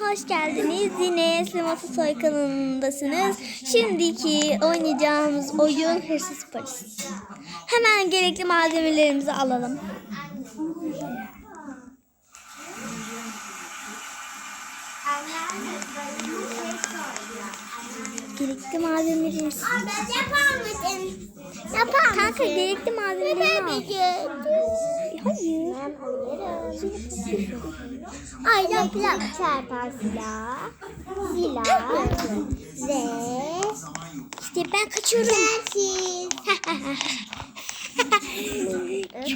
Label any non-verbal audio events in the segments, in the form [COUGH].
hoş geldiniz. Yine Slimatı Soy kanalındasınız. Şimdiki oynayacağımız oyun Hırsız Polis. Hemen gerekli malzemelerimizi alalım. Gerekli malzemelerimiz. Ben yapar mısın? Yapar Kanka gerekli malzemeleri al. Hayır. Aynen plak çarpar silah. Silah. Ve İşte ben kaçıyorum.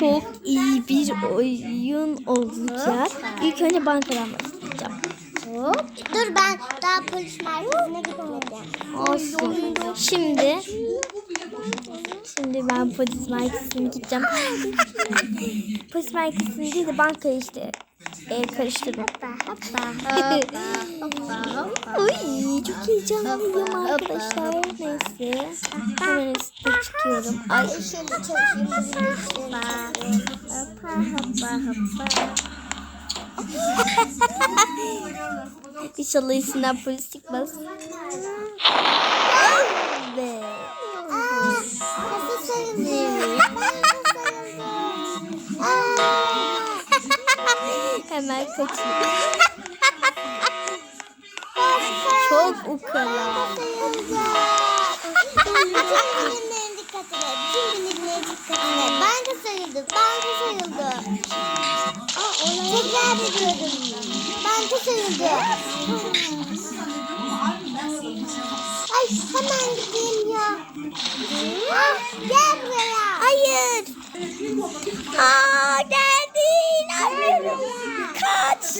Çok iyi bir oyun olacak. İlk önce bankadan başlayacağım. Hop. Dur ben daha polis merkezine gitmedim. Olsun. Şimdi Şimdi ben polis merkezine gideceğim. [LAUGHS] polis merkezine değil de bankayı işte e, karıştırdım. Uy, [LAUGHS] çok heyecanlıyım arkadaşlar. Neyse. Hemen üstte çıkıyorum. Ay. [LAUGHS] [LAUGHS] İnşallah içinden polis çıkmaz. [LAUGHS] Aa, Hemen kaçayım. Çok ukala. Banka sayıldı, banka sayıldı. Tekrar ediyorum. Banka sayıldı. Ay hemen gideyim ya. Ah, gel buraya. Hayır. Aa geldin. Hayır. Kaç.